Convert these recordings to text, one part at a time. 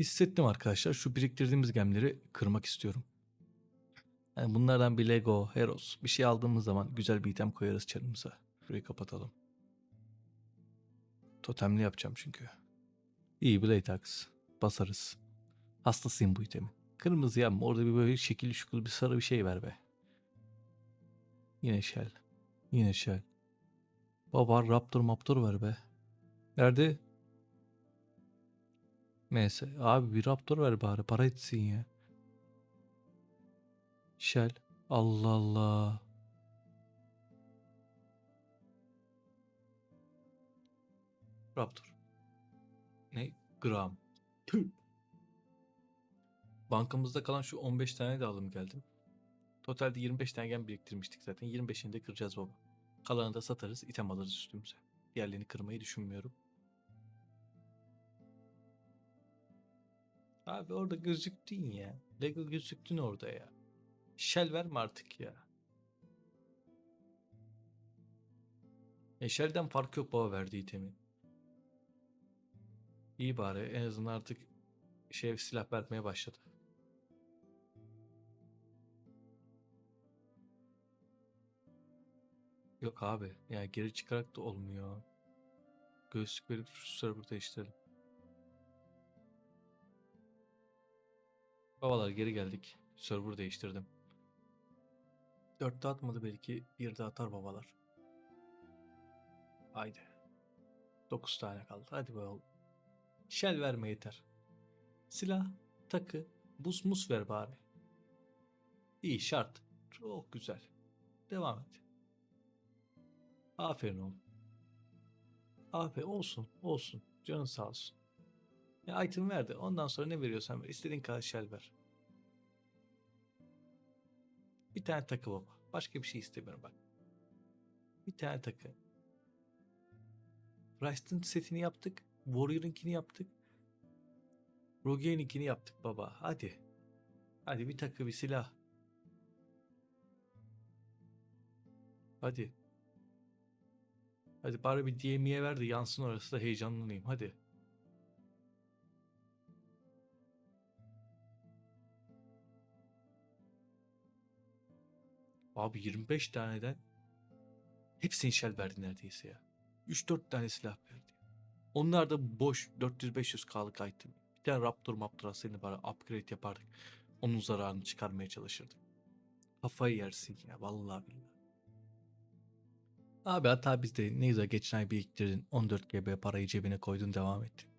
Hissettim arkadaşlar. Şu biriktirdiğimiz gemleri kırmak istiyorum. Yani bunlardan bir Lego, Heros bir şey aldığımız zaman güzel bir item koyarız çarımıza. Şurayı kapatalım. Totemli yapacağım çünkü. İyi Blade Axe. Basarız. Hastasıyım bu itemin. Kırmızı yapma. Orada bir böyle şekilli şukul bir sarı bir şey ver be. Yine shell. Yine shell. Baba Raptor Maptor ver be. Nerede? Neyse. Abi bir Raptor ver bari. Para etsin ya. Shell. Allah Allah. Raptor. Ne? Gram. Bankamızda kalan şu 15 tane de alım geldim. Totalde 25 tane gem biriktirmiştik zaten. 25'ini de kıracağız baba. Kalanını da satarız, item alırız üstümüze. Diğerlerini kırmayı düşünmüyorum. Abi orada gözüktün ya. Lego gözüktün orada ya. Shell verme artık ya. E Shell'den fark yok baba verdiği itemin. İyi bari en azından artık şey silah vermeye başladı. Yok abi. Ya geri çıkarak da olmuyor. Göğüslük verip server değiştirelim. Babalar geri geldik. Server değiştirdim. Dörtte atmadı belki. Bir de atar babalar. Haydi. Dokuz tane kaldı. Hadi bakalım. Shell verme yeter. Silah, takı, buz mus ver bari. İyi şart. Çok güzel. Devam et. Aferin oğlum. Aferin olsun olsun. Canın sağ olsun. Ya item ver de ondan sonra ne veriyorsan ver. İstediğin kadar shell ver. Bir tane takı baba. Başka bir şey istemiyorum bak. Bir tane takı. Ryston setini yaptık. Warrior'ınkini yaptık. Rogue'ninkini yaptık baba. Hadi. Hadi bir takı bir silah. Hadi. Hadi bari bir DM'ye ver de yansın orası da heyecanlanayım. Hadi. Abi 25 taneden hepsini shell verdi neredeyse ya. 3-4 tane silah verdi. Onlar da boş 400-500k'lık item. Bir tane Raptor Maptor seni bari upgrade yapardık. Onun zararını çıkarmaya çalışırdık. Kafayı yersin ya vallahi billahi. Abi hata bizde ne güzel geçen ay biriktirdin 14 GB parayı cebine koydun devam ettin.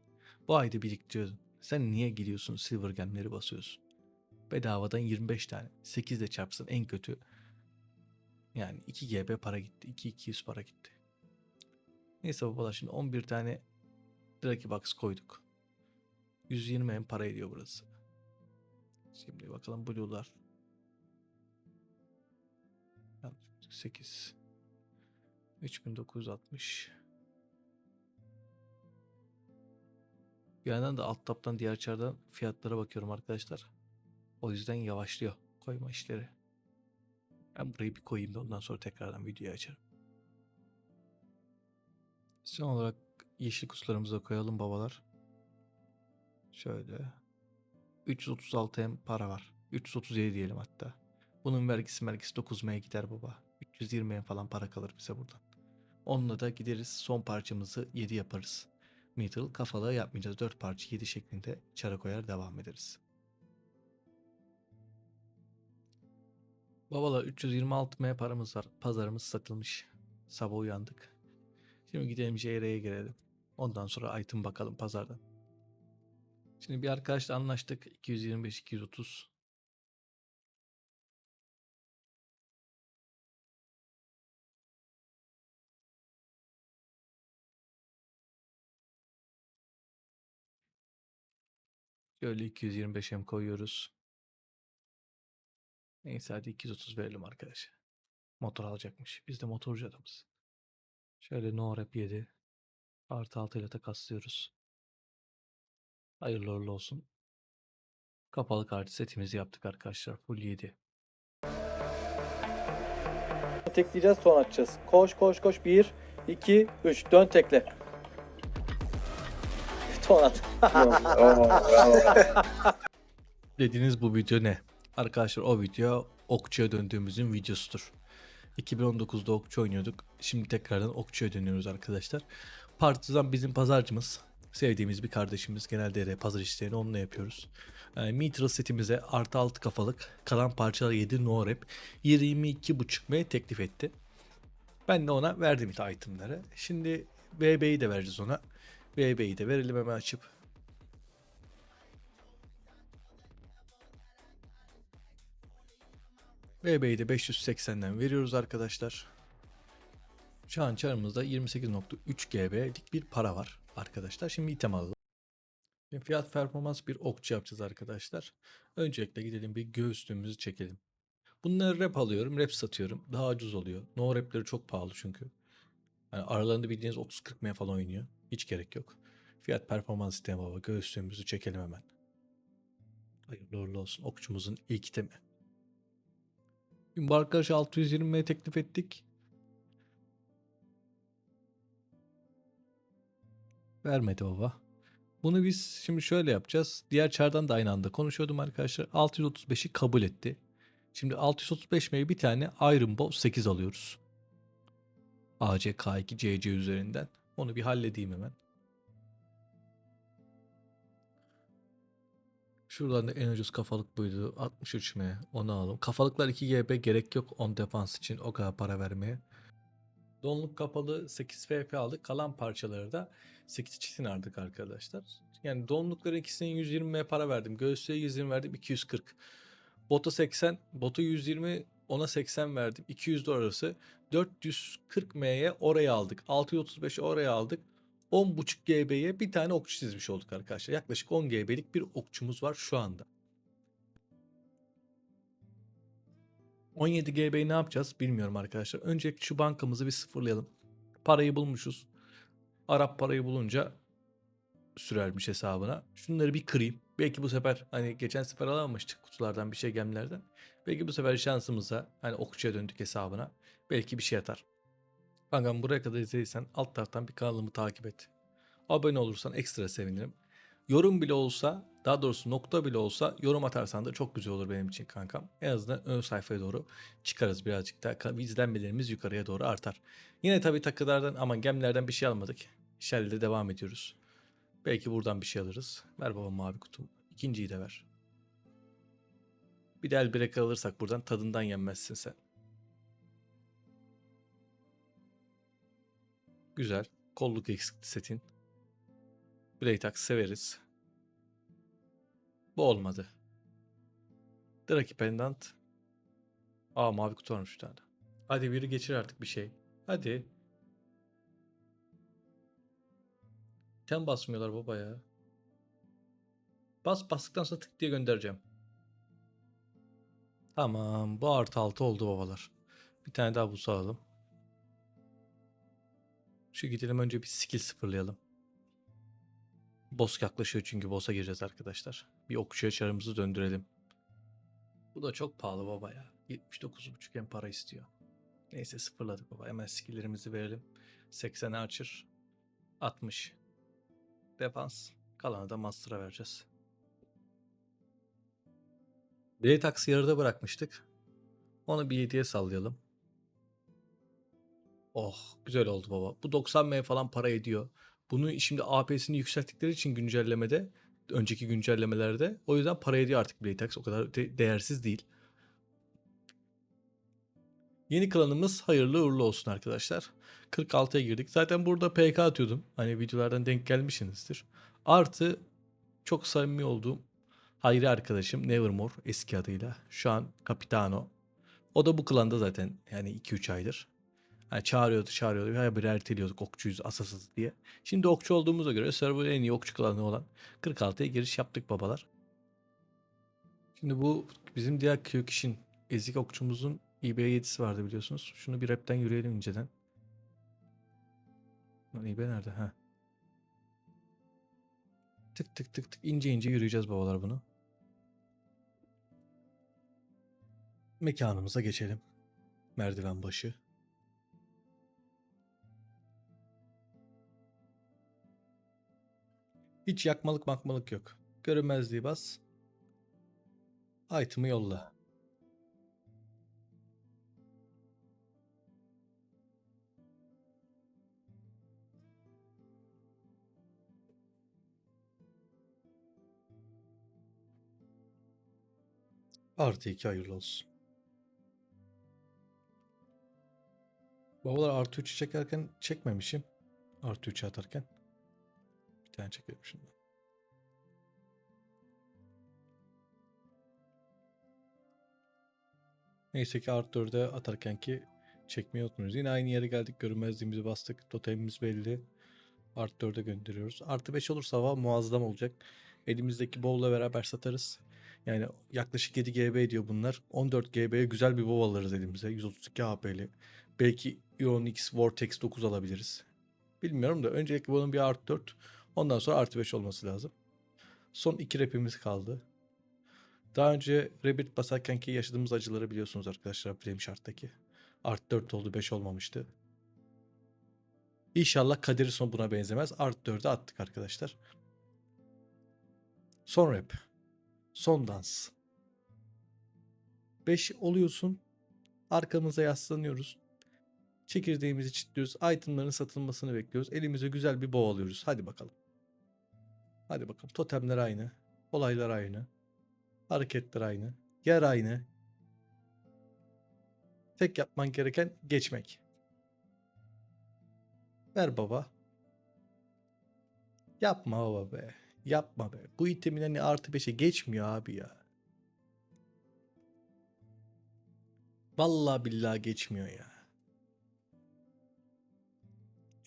Bu ayda biriktiriyordun. Sen niye gidiyorsun silver gemleri basıyorsun? Bedavadan 25 tane. 8 de çarpsın en kötü. Yani 2 GB para gitti. 2-200 para gitti. Neyse babalar şimdi 11 tane Draki Box koyduk. 120 en para ediyor burası. Şimdi bakalım Blue'lar. 8 3960 Bir yandan da alt taptan diğer çardan fiyatlara bakıyorum arkadaşlar. O yüzden yavaşlıyor koyma işleri. Ben burayı bir koyayım da ondan sonra tekrardan videoyu açarım. Son olarak yeşil kutularımıza koyalım babalar. Şöyle. 336 hem para var. 337 diyelim hatta. Bunun vergisi vergisi 9M'ye gider baba. 320 hem falan para kalır bize buradan. Onunla da gideriz son parçamızı 7 yaparız. Middle kafalığı yapmayacağız. 4 parça 7 şeklinde çara koyar devam ederiz. Babalar 326M paramız var. Pazarımız satılmış. Sabah uyandık. Şimdi gidelim JR'ye girelim. Ondan sonra item bakalım pazardan. Şimdi bir arkadaşla anlaştık. 225-230. Şöyle 225 hem koyuyoruz. Neyse hadi 230 verelim arkadaşa. Motor alacakmış. Biz de motorcu adamız. Şöyle no rap 7. Artı 6 ile takaslıyoruz. Hayırlı uğurlu olsun. Kapalı kartı setimizi yaptık arkadaşlar. Full 7. Tekleyeceğiz ton atacağız. Koş koş koş. 1, 2, 3. Dön tekle. ton at. Dediğiniz bu video ne? Arkadaşlar o video okçuya döndüğümüzün videosudur. 2019'da okçu oynuyorduk. Şimdi tekrardan okçuya dönüyoruz arkadaşlar. Partizan bizim pazarcımız. Sevdiğimiz bir kardeşimiz. Genelde de pazar işlerini onunla yapıyoruz. Yani Mitral setimize artı 6 kafalık kalan parçalar 7 no rep 22.5 M teklif etti. Ben de ona verdim işte itemları. Şimdi VB'yi de vereceğiz ona. VB'yi de verelim hemen açıp. VB'yi de 580'den veriyoruz arkadaşlar. Şu an çarımızda 28.3 GB'lik bir para var arkadaşlar. Şimdi item alalım. Fiyat performans bir okçu yapacağız arkadaşlar. Öncelikle gidelim bir göğüslüğümüzü çekelim. Bunları rep alıyorum, rep satıyorum. Daha ucuz oluyor. No repleri çok pahalı çünkü. Yani aralarında bildiğiniz 30-40 M falan oynuyor. Hiç gerek yok. Fiyat performans sistemi baba. Göğüslüğümüzü çekelim hemen. Hayırlı uğurlu olsun. Okçumuzun ilk itemi. Bu arkadaşa 620 teklif ettik. Vermedi baba. Bunu biz şimdi şöyle yapacağız. Diğer çardan da aynı anda konuşuyordum arkadaşlar. 635'i kabul etti. Şimdi 635 M'ye bir tane Iron Bow 8 alıyoruz. AC K2 CC üzerinden. Onu bir halledeyim hemen. Şuradan da en ucuz kafalık buydu. 63 M. Onu alalım. Kafalıklar 2 GB gerek yok 10 defans için o kadar para vermeye. Donluk kapalı 8 FP aldık. Kalan parçaları da 8 çitin aldık arkadaşlar. Yani donlukların ikisine 120 M para verdim. Göğüslüğe 120 verdim 240. Bota 80, bota 120, ona 80 verdim. 200 de orası. 440 M'ye oraya aldık. 635'e oraya aldık. 10.5 GB'ye bir tane okçu çizmiş olduk arkadaşlar. Yaklaşık 10 GB'lik bir okçumuz var şu anda. 17 GB'yi ne yapacağız bilmiyorum arkadaşlar. Öncelikle şu bankamızı bir sıfırlayalım. Parayı bulmuşuz. Arap parayı bulunca sürermiş hesabına. Şunları bir kırayım. Belki bu sefer hani geçen sefer alamamıştık kutulardan bir şey gemlerden. Belki bu sefer şansımıza hani okçuya döndük hesabına. Belki bir şey atar. Kankam buraya kadar izlediysen alt taraftan bir kanalımı takip et. Abone olursan ekstra sevinirim. Yorum bile olsa daha doğrusu nokta bile olsa yorum atarsan da çok güzel olur benim için kankam. En azından ön sayfaya doğru çıkarız birazcık daha. İzlenmelerimiz yukarıya doğru artar. Yine tabii takılardan ama gemlerden bir şey almadık. Shell'de devam ediyoruz. Belki buradan bir şey alırız. Ver baba mavi kutum. İkinciyi de ver. Bir de el alırsak buradan tadından yenmezsin sen. Güzel. Kolluk eksikti setin. Blade severiz. Bu olmadı. Draki Pendant. Aa mavi kutu varmış bir tane. Hadi biri geçir artık bir şey. Hadi. Tem basmıyorlar baba ya. Bas bastıktan sonra tık diye göndereceğim. Tamam. Bu artı altı oldu babalar. Bir tane daha bu sağladım. Şu gidelim önce bir skill sıfırlayalım. Boss yaklaşıyor çünkü boss'a gireceğiz arkadaşlar. Bir okçuya çarımızı döndürelim. Bu da çok pahalı baba ya. 79.5 en para istiyor. Neyse sıfırladık baba. Hemen skill'lerimizi verelim. 80 Archer. 60. Defans. Kalanı da Master'a vereceğiz. Axe'ı yarıda bırakmıştık. Onu bir 7'ye sallayalım. Oh güzel oldu baba. Bu 90 M falan para ediyor. Bunu şimdi AP'sini yükselttikleri için güncellemede, önceki güncellemelerde o yüzden para ediyor artık Blade Axe. O kadar de- değersiz değil. Yeni klanımız hayırlı uğurlu olsun arkadaşlar. 46'ya girdik. Zaten burada PK atıyordum. Hani videolardan denk gelmişsinizdir. Artı çok samimi olduğum Hayri arkadaşım Nevermore eski adıyla. Şu an Capitano. O da bu klanda zaten yani 2-3 aydır. Yani çağırıyordu çağırıyordu. Ya bir erteliyorduk okçuyuz asasız diye. Şimdi okçu olduğumuza göre server'ın en iyi okçu klanı olan 46'ya giriş yaptık babalar. Şimdi bu bizim diğer Kyokishin ezik okçumuzun IB7'si vardı biliyorsunuz. Şunu bir rapten yürüyelim inceden. Lan IB nerede? Ha. Tık tık tık tık ince ince yürüyeceğiz babalar bunu. Mekanımıza geçelim. Merdiven başı. Hiç yakmalık makmalık yok. Görünmezliği bas. Item'ı yolla. Artı iki hayırlı olsun. Babalar artı 3'ü çekerken çekmemişim. Artı 3'ü atarken. Bir tane çekelim şimdi. Neyse ki artı 4'e atarken ki çekmeyi unutmuyoruz. Yine aynı yere geldik. Görünmezliğimizi bastık. Totemimiz belli. Artı 4'e gönderiyoruz. Artı 5 olursa hava muazzam olacak. Elimizdeki bowl'la beraber satarız. Yani yaklaşık 7 GB ediyor bunlar. 14 GB'ye güzel bir bow alırız elimize. 132 HP'li. Belki Ion X Vortex 9 alabiliriz. Bilmiyorum da öncelikle bunun bir artı 4. Ondan sonra artı 5 olması lazım. Son iki rapimiz kaldı. Daha önce Rabbit basarken ki yaşadığımız acıları biliyorsunuz arkadaşlar Flame Shard'daki. Artı 4 oldu 5 olmamıştı. İnşallah kaderi son buna benzemez. Artı 4'e attık arkadaşlar. Son rap. Son dans. 5 oluyorsun. Arkamıza yaslanıyoruz. Çekirdeğimizi çitliyoruz. Itemların satılmasını bekliyoruz. Elimize güzel bir bow alıyoruz. Hadi bakalım. Hadi bakalım. Totemler aynı. Olaylar aynı. Hareketler aynı. Yer aynı. Tek yapman gereken geçmek. Ver baba. Yapma baba be. Yapma be. Bu itemin hani artı 5'e geçmiyor abi ya. Vallahi billahi geçmiyor ya.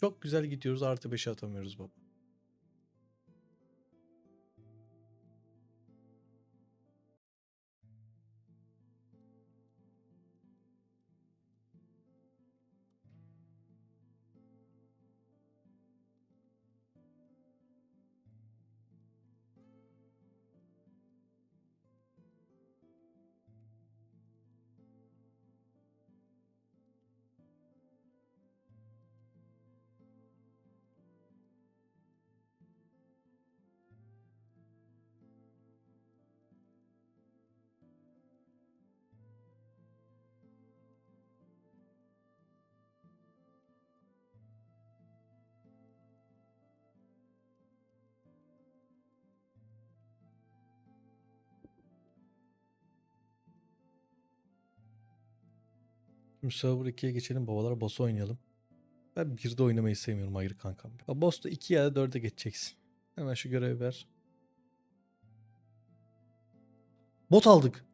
Çok güzel gidiyoruz artı 5'e atamıyoruz baba. Server 2'ye geçelim babalar boss oynayalım. Ben 1'de oynamayı sevmiyorum ayrı kankam. Ya boss da 2 ya da 4'e geçeceksin. Hemen şu görevi ver. Bot aldık.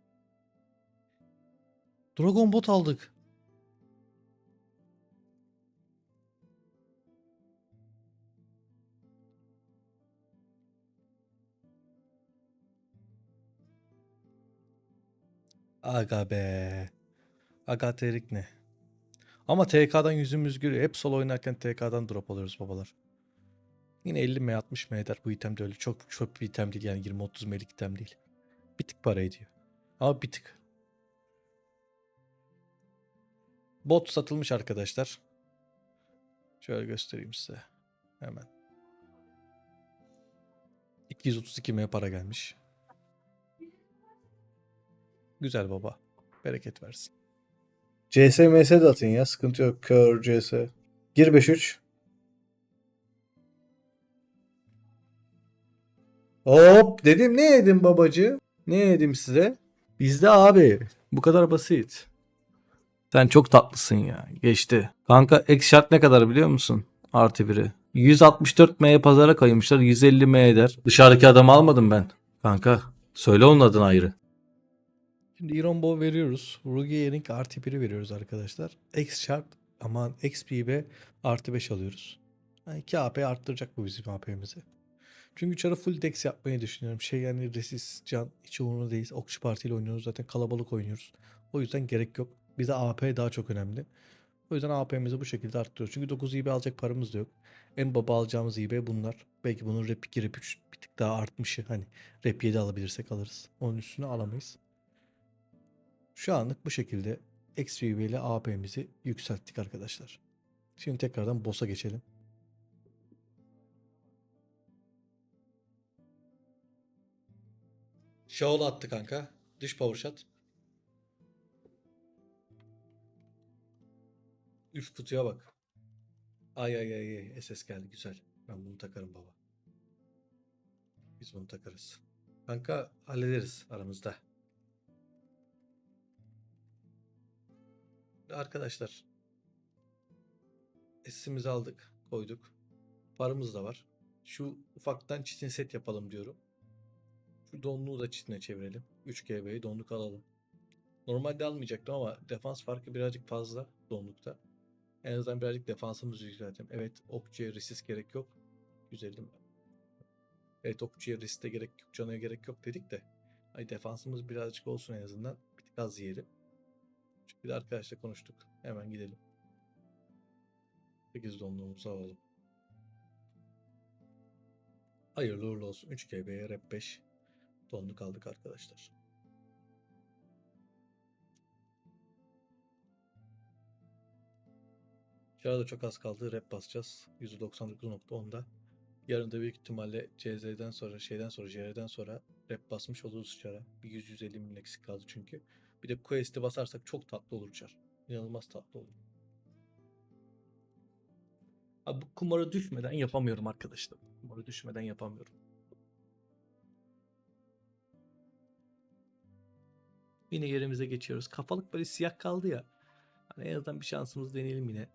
Dragon bot aldık. Aga be. Aga terik ne? Ama TK'dan yüzümüz gülüyor. Hep solo oynarken TK'dan drop alıyoruz babalar. Yine 50 M 60 M eder. Bu item de öyle. Çok çok bir item değil yani 20-30 M'lik item değil. Bir tık para ediyor. Ama bir tık. Bot satılmış arkadaşlar. Şöyle göstereyim size. Hemen. 232 M para gelmiş. Güzel baba. Bereket versin. CSMS de atın ya. Sıkıntı yok. Kör CS. Gir 5-3. Hop dedim ne yedim babacı? Ne yedim size? Bizde abi. Bu kadar basit. Sen çok tatlısın ya. Geçti. Kanka X şart ne kadar biliyor musun? Artı biri. 164 M'ye pazara koymuşlar. 150 M eder. Dışarıdaki adamı almadım ben. Kanka söyle onun adını ayrı. Şimdi Iron Bow veriyoruz. Rugi Ring artı 1'i veriyoruz arkadaşlar. X şart aman XP artı 5 alıyoruz. Yani 2 AP arttıracak bu bizim AP'mizi. Çünkü çara full dex yapmayı düşünüyorum. Şey yani resist, can hiç umurumda değil. Okçu partiyle oynuyoruz zaten kalabalık oynuyoruz. O yüzden gerek yok. Bize AP daha çok önemli. O yüzden AP'mizi bu şekilde arttırıyoruz. Çünkü 9 IB alacak paramız da yok. En baba alacağımız IB bunlar. Belki bunun rep 2, rep 3 bir tık daha artmışı. Hani rep 7 alabilirsek alırız. Onun üstüne alamayız. Şu anlık bu şekilde XP ile AP'mizi yükselttik arkadaşlar. Şimdi tekrardan boss'a geçelim. Shaol attı kanka. Dış power shot. Üf kutuya bak. Ay ay ay ay SS geldi güzel. Ben bunu takarım baba. Biz bunu takarız. Kanka hallederiz aramızda. Arkadaşlar S'imizi aldık, koyduk. Paramız da var. Şu ufaktan çitin set yapalım diyorum. Şu donluğu da çitine çevirelim. 3 GB'yi donluk alalım. Normalde almayacaktım ama defans farkı birazcık fazla donlukta. En azından birazcık defansımızı yükseltelim. Evet okçuya risk gerek yok. Güzelim. Evet okçuya riske gerek yok, canaya gerek yok dedik de. Ay defansımız birazcık olsun en azından. Bir tık az yiyelim. Bir de arkadaşla konuştuk. Hemen gidelim. 8 donluğumuzu alalım. Hayırlı uğurlu olsun. 3 GB'ye rep 5 donluk aldık arkadaşlar. Çağda çok az kaldı. Rep basacağız. %99.10'da. Yarın da büyük ihtimalle CZ'den sonra, şeyden sonra, JR'den sonra rep basmış oluruz çara. Bir 100-150 milyon eksik kaldı çünkü. Bir de Quest'i basarsak çok tatlı olur çar. İnanılmaz tatlı olur. Abi bu kumara düşmeden yapamıyorum arkadaşlar. Kumara düşmeden yapamıyorum. Yine yerimize geçiyoruz. Kafalık böyle siyah kaldı ya. Hani en azından bir şansımız deneyelim yine.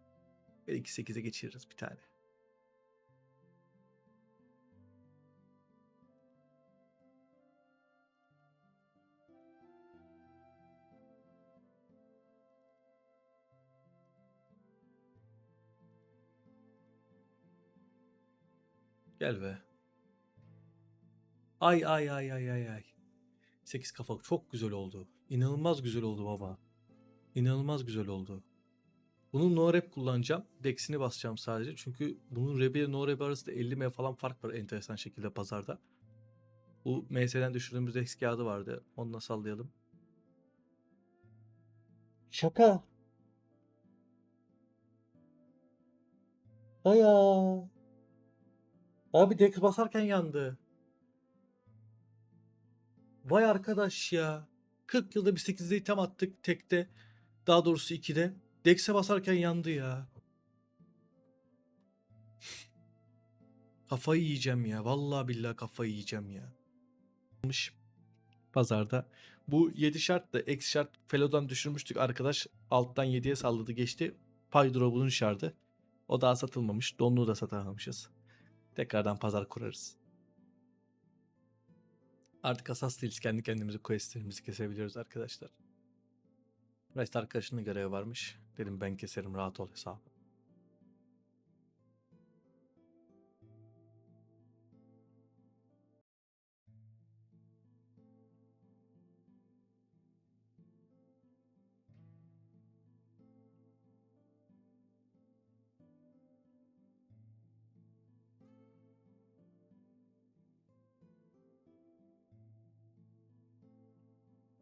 Belki 8'e geçiririz bir tane. Gel be. Ay ay ay ay ay ay. 8 kafa çok güzel oldu. İnanılmaz güzel oldu baba. İnanılmaz güzel oldu. Bunun no rep kullanacağım. Dex'ini basacağım sadece. Çünkü bunun rep ile no rep arasında 50 M falan fark var enteresan şekilde pazarda. Bu MS'den düşürdüğümüz Dex kağıdı vardı. Onunla sallayalım. Şaka. Aya. Abi Dex basarken yandı. Vay arkadaş ya. 40 yılda bir 8'de item attık tekte. Daha doğrusu 2'de. Dex'e basarken yandı ya. Kafayı yiyeceğim ya. Vallahi billahi kafayı yiyeceğim ya. Pazarda. Bu 7 şart da X şart Felo'dan düşürmüştük arkadaş. Alttan 7'ye salladı geçti. Pay drop'unu şardı. O daha satılmamış. Donluğu da satamamışız. Tekrardan pazar kurarız. Artık asas değiliz. Kendi kendimizi questlerimizi kesebiliyoruz arkadaşlar. Rest arkadaşının görevi varmış. Dedim ben keserim rahat ol hesabı.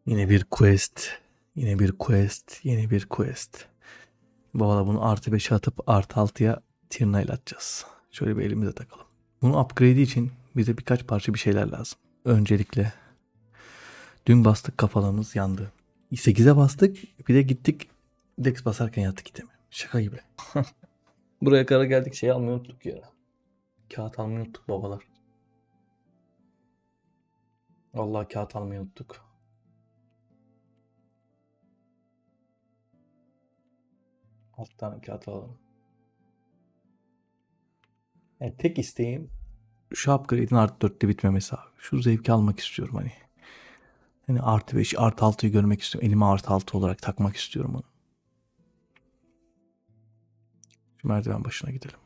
Yine bir quest. Yine bir quest. Yine bir quest. Bu arada bunu artı 5'e atıp artı 6'ya Tirna ile atacağız. Şöyle bir elimize takalım. Bunun upgrade'i için bize birkaç parça bir şeyler lazım. Öncelikle dün bastık kafalarımız yandı. 8'e bastık bir de gittik Dex basarken yattık itemi. Şaka gibi. Buraya kadar geldik şey almayı unuttuk ya. Kağıt almayı unuttuk babalar. Vallahi kağıt almayı unuttuk. Alt tane kağıt alalım. Yani tek isteğim şu upgrade'in artı 4'te bitmemesi abi. Şu zevki almak istiyorum hani. Hani artı 5, artı 6'yı görmek istiyorum. Elime artı 6 olarak takmak istiyorum onu. Şu merdiven başına gidelim.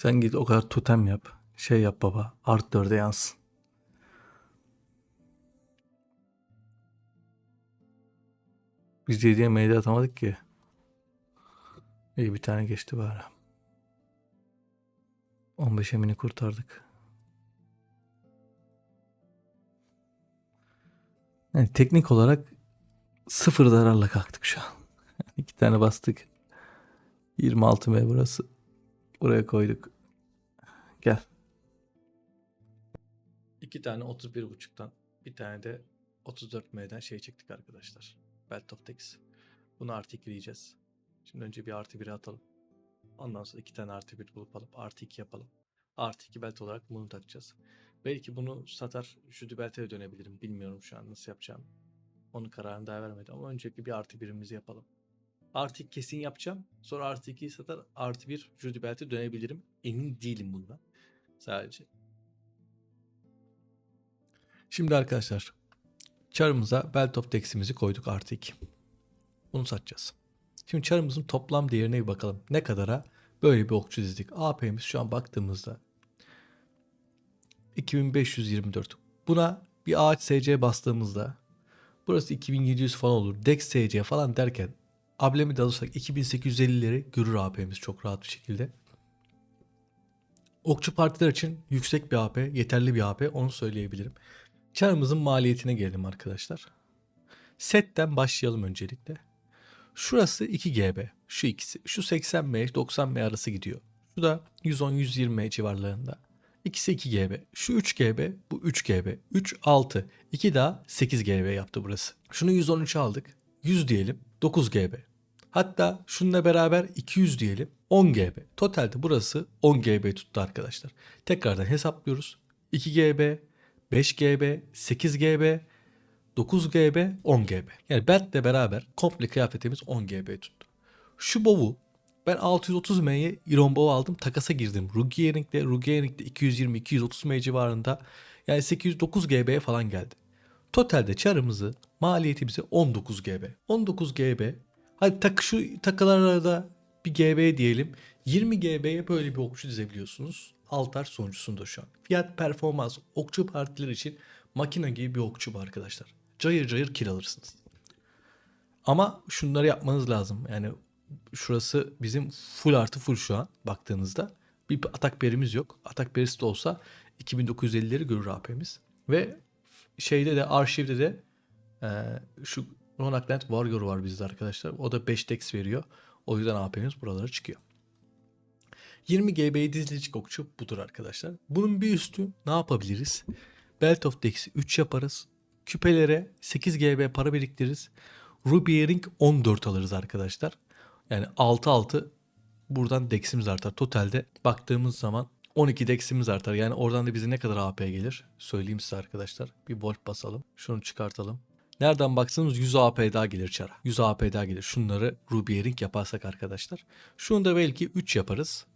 Sen git o kadar totem yap. Şey yap baba. Art 4'e yansın. Biz 7'ye meyde atamadık ki. İyi bir tane geçti bari. 15 emini kurtardık. Yani teknik olarak sıfır zararla kalktık şu an. İki tane bastık. 26 M burası. Buraya koyduk. Gel. İki tane 31.5'tan bir tane de 34 M'den şey çektik arkadaşlar. Belt of Tex. Bunu artı 2'leyeceğiz. Şimdi önce bir artı 1'e atalım. Ondan sonra iki tane artı 1 bulup alıp artı 2 yapalım. Artı 2 belt olarak bunu takacağız. Belki bunu satar şu belt'e dönebilirim. Bilmiyorum şu an nasıl yapacağım. Onun kararını daha vermedim ama öncelikle bir artı birimizi yapalım. Artı 2 kesin yapacağım. Sonra artı 2'yi satar artı 1 Judy Belt'e dönebilirim. Emin değilim bundan. Sadece. Şimdi arkadaşlar çarımıza Belt of Dex'imizi koyduk artı 2. Bunu satacağız. Şimdi çarımızın toplam değerine bir bakalım. Ne kadara böyle bir okçu dizdik. AP'miz şu an baktığımızda 2524. Buna bir ağaç SC bastığımızda burası 2700 falan olur. Dex SC falan derken ablemi de alırsak 2850'leri görür AP'miz çok rahat bir şekilde. Okçu partiler için yüksek bir AP, yeterli bir AP onu söyleyebilirim. Çarımızın maliyetine gelelim arkadaşlar. Setten başlayalım öncelikle. Şurası 2 GB. Şu ikisi. Şu 80 M 90 M arası gidiyor. Şu da 110-120 M civarlarında. İkisi 2 GB. Şu 3 GB, bu 3 GB. 3, 6. 2 daha 8 GB yaptı burası. Şunu 113 aldık. 100 diyelim. 9 GB. Hatta şununla beraber 200 diyelim. 10 GB. Totalde burası 10 GB tuttu arkadaşlar. Tekrardan hesaplıyoruz. 2 GB, 5 GB, 8 GB, 9 GB, 10 GB. Yani beltle beraber komple kıyafetimiz 10 GB tuttu. Şu bovu ben 630 M'ye Iron Bow aldım. Takasa girdim. Rugierink'te, Rugierink'te 220-230 M civarında. Yani 809 GB'ye falan geldi. Totalde çarımızı maliyetimizi 19 GB. 19 GB. Hadi tak şu takılara da bir GB diyelim. 20 GB'ye böyle bir okçu dizebiliyorsunuz. Altar sonuncusunda şu an. Fiyat performans okçu partiler için makine gibi bir okçu bu arkadaşlar. Cayır cayır kiralırsınız. Ama şunları yapmanız lazım. Yani şurası bizim full artı full şu an baktığınızda. Bir atak berimiz yok. Atak berisi de olsa 2950'leri görür AP'miz. Ve şeyde de arşivde de e, şu Ronakland Warrior var bizde arkadaşlar. O da 5 dex veriyor. O yüzden AP'miz buralara çıkıyor. 20 GB'yi dizilecek okçu budur arkadaşlar. Bunun bir üstü ne yapabiliriz? Belt of Dex'i 3 yaparız. Küpelere 8 GB para biriktiririz. Ruby Earring 14 alırız arkadaşlar. Yani 6-6 buradan dex'imiz artar. Totalde baktığımız zaman 12 dex'imiz artar. Yani oradan da bize ne kadar AP gelir? Söyleyeyim size arkadaşlar. Bir volt basalım. Şunu çıkartalım. Nereden baksanız 100 AP daha gelir çara. 100 AP daha gelir. Şunları Ruby Earring yaparsak arkadaşlar. Şunu da belki 3 yaparız.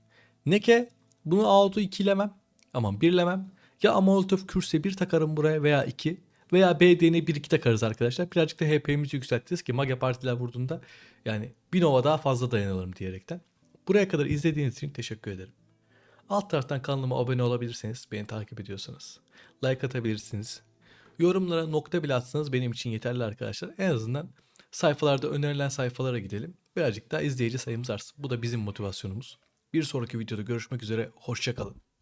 Neke bunu auto 2'lemem. Aman birlemem. Ya Amolotov Kürse 1 takarım buraya veya 2. Veya BD'ne 1-2 takarız arkadaşlar. Birazcık da HP'mizi yükseltiriz ki Mage partiler vurduğunda yani bir Nova daha fazla dayanalım diyerekten. Buraya kadar izlediğiniz için teşekkür ederim. Alt taraftan kanalıma abone olabilirseniz, beni takip ediyorsanız. Like atabilirsiniz. Yorumlara nokta bile atsanız benim için yeterli arkadaşlar. En azından sayfalarda önerilen sayfalara gidelim. Birazcık daha izleyici sayımız artsın. Bu da bizim motivasyonumuz. Bir sonraki videoda görüşmek üzere. Hoşçakalın.